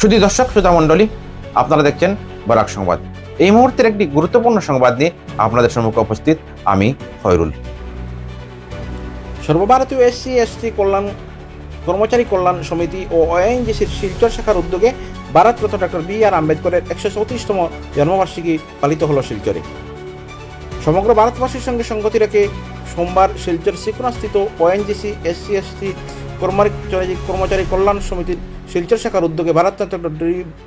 শুধু দর্শক শ্রোতা মণ্ডলী, আপনারা দেখছেন বরাক সংবাদ। এই মুহূর্তের একটি গুরুত্বপূর্ণ সংবাদ নিয়ে আপনাদের সম্মুখে উপস্থিত আমি খয়রুল। সর্বভারতীয় এসসি, এসটি কল্যাণ কর্মচারী কল্যাণ সমিতি ও ওএনজিসির শিলচর শাখার উদ্যোগে ভারতরত্ন ডক্টর বি আর আম্বেদকরের একশো চৌত্রিশতম জন্মবার্ষিকী পালিত হল শিলচরে। সমগ্র ভারতবাসীর সঙ্গে সঙ্গতি রেখে সোমবার শিলচর সিকুনাস্থিত ওএনজিসি এসসি, এসটি কর্মচারী কর্মচারী কল্যাণ সমিতির শিলচর শাখার উদ্যোগে ভারতরত্ন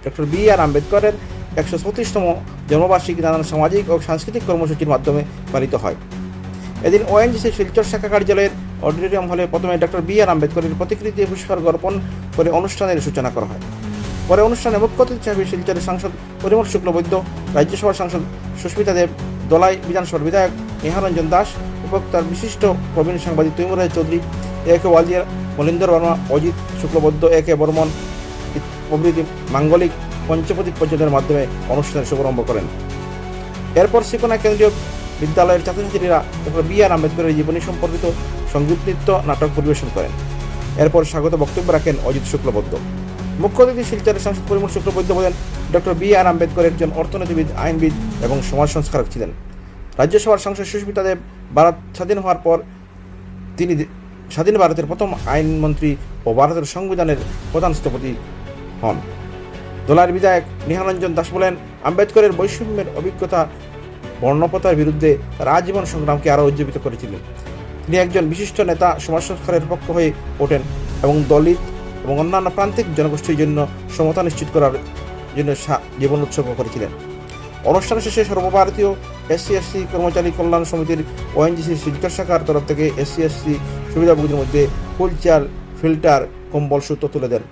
ডক্টর বি আর আম্বেদকরের একশো চৌত্রিশতম জন্মবার্ষিকী নানান সামাজিক ও সাংস্কৃতিক কর্মসূচির মাধ্যমে পালিত হয়। এদিন ওএনজিসি শিলচর শাখা কার্যালয়ের অডিটোরিয়াম হলে প্রথমে ডক্টর বি আর আম্বেদকরের প্রতিকৃতি পুষ্পার্ঘ অর্পণ করে অনুষ্ঠানের সূচনা করা হয়। পরে অনুষ্ঠানে মুখ্য অতিথি হিসেবে শিলচরের সাংসদ পরিমল শুক্লবৈদ্য, রাজ্যসভার সাংসদ সুস্মিতা দেব, দলাই বিধানসভার বিধায়ক নিহারঞ্জন দাস উপক্তার বিশিষ্ট প্রবীণ সাংবাদিক তৈমুর রায় চৌধুরী এ কে ওয়ালিয়ার মলিন্দর বর্মা, অজিত শুক্লবদ্ধ এ কে বর্মন প্রভৃতি মাঙ্গলিক পঞ্চপতি পর্যটনের মাধ্যমে অনুষ্ঠানের শুভারম্ভ করেন। এরপর শিকোনা কেন্দ্রীয় বিদ্যালয়ের ছাত্রছাত্রীরা ডক্টর বি আর আম্বেদকরের জীবনী সম্পর্কিত সংগীত নৃত্য, নাটক পরিবেশন করেন। এরপর স্বাগত বক্তব্য রাখেন অজিত শুক্লবৈদ্য। মুখ্য অতিথি শিলচরের সাংসদ পরিমল শুক্লবৈদ্য বলেন, ডক্টর বি আর আম্বেদকর একজন অর্থনীতিবিদ, আইনবিদ এবং সমাজ সংস্কারক ছিলেন। রাজ্যসভার সাংসদ সুস্মিতা দেব ভারত স্বাধীন হওয়ার পর তিনি স্বাধীন ভারতের প্রথম আইনমন্ত্রী ও ভারতের সংবিধানের প্রধান স্থপতি হন। দোলার বিধায়ক নিহারঞ্জন দাস বলেন, আম্বেদকরের বৈষম্যের অভিজ্ঞতা বর্ণপতার বিরুদ্ধে তার আজীবন সংগ্রামকে আরও উজ্জীবিত করেছিলেন। তিনি একজন বিশিষ্ট নেতা, সমাজ সংস্কারের পক্ষ হয়ে ওঠেন এবং দলিত এবং অন্যান্য প্রান্তিক জনগোষ্ঠীর জন্য সমতা নিশ্চিত করার জন্য জীবন উৎসর্গ করেছিলেন। অনুষ্ঠান শেষে সর্বভারতীয় এসসি এসসি কর্মচারী কল্যাণ সমিতির ওএনজিসি শিলচর শাখার তরফ থেকে এসসি এসসি সুবিধাভোগীদের মধ্যে হুইল চেয়ার, ফিল্টার, কম্বল সূত্র তুলে দেন।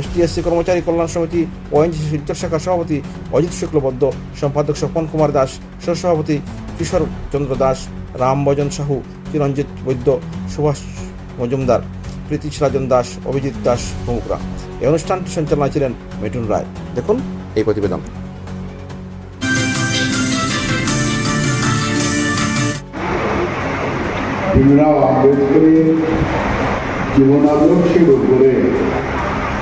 এসটিএসসি কর্মচারী কল্যাণ সমিতি ওএনজিসি শিলচর শাখার সভাপতি অজিত শুক্লবদ্ধ, সম্পাদক স্বপন কুমার দাস, সহসভাপতি কিশোর চন্দ্র দাস রামভজন সাহু, চিরঞ্জিত বৈদ্য, সুভাষ মজুমদার, প্রীতিশ রাজন দাস, অভিজিৎ দাস প্রমুখরা। এই অনুষ্ঠানটি সঞ্চালনা ছিলেন মিঠুন রায়। দেখুন এই প্রতিবেদন। ভীমরাও আম্বেদকরের জীবনাদর্শের উপরে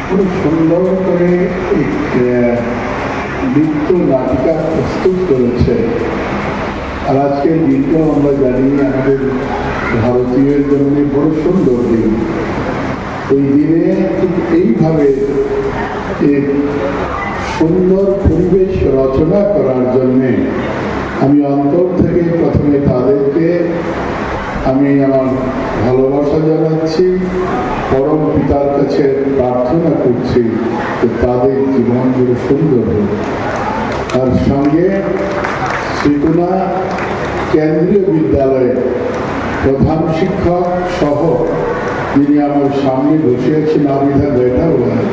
খুব সুন্দর করে নৃত্য নাটিকা প্রস্তুত করেছে। আর আজকের দিনটাও আমরা জানি আমাদের ভারতীয়ের জন্য বড় সুন্দর দিন। ওই দিনে ঠিক এইভাবে সুন্দর পরিবেশ রচনা করার জন্যে আমি অন্তর থেকে প্রথমে তাদেরকে আমি আমার ভালোবাসা জানাচ্ছি পরম পিতার কাছে প্রার্থনা করছি যে তাদের জীবনগুলো সুন্দর হোক তার সঙ্গে শ্রীকুনা কেন্দ্রীয় বিদ্যালয়ের প্রধান শিক্ষক সহ যিনি আমার সামনে বসে আছেন आप इधर बैठा हुआ है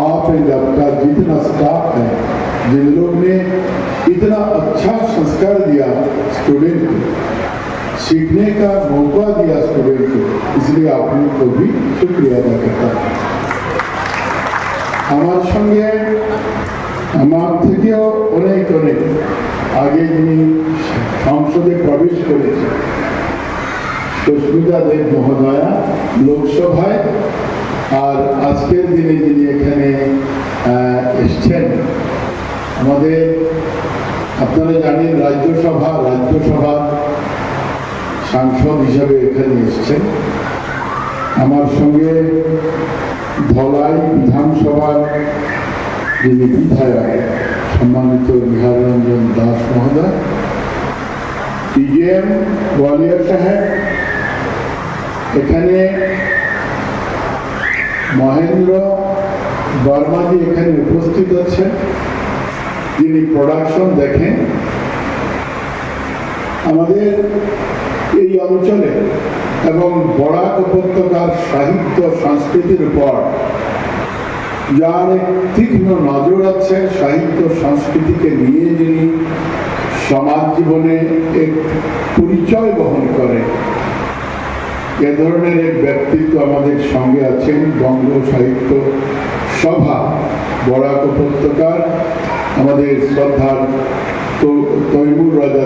आप एंड आपका जितना स्टाफ है जिन लोग ने इतना अच्छा संस्कार दिया स्टूडेंट को सीखने का मौका दिया स्टूडेंट को इसलिए आप लोग को भी शुक्रिया अदा करता हूं আমার সঙ্গে আমার থেকেও অনেক অনেক আগে যিনি সংসদে প্রবেশ করেছে সুস্মিতা দেব মহোদয়া লোকসভায় আর আজকের দিনে যিনি এখানে আহ, এসছেন আমাদের আপনারা জানেন রাজ্যসভা রাজ্যসভা সাংসদ হিসাবে এখানে এসছেন। আমার সঙ্গে ধলাই বিধানসভার যিনি বিধায়ক, সম্মানিত বিহার রঞ্জন দাস মহোদয় পিজিএম গোয়ালিয়র সাহেব, এখানে মহেন্দ্র বর্মাজি এখানে উপস্থিত আছেন যিনি প্রোডাকশন দেখেন। আমাদের এই অঞ্চলে এবং বরাক উপত্যকার সাহিত্য সংস্কৃতির উপর যার তীক্ষ্ণ নজর আছে সাহিত্য সংস্কৃতিকে নিয়ে যিনি সমাজ জীবনে এক পরিচয় বহন করে। এ ধরনের এক ব্যক্তিত্ব আমাদের সঙ্গে আছেন বঙ্গ সাহিত্য সভা, বরাক উপত্যকার আমাদের শ্রদ্ধার তৈমুর রাজা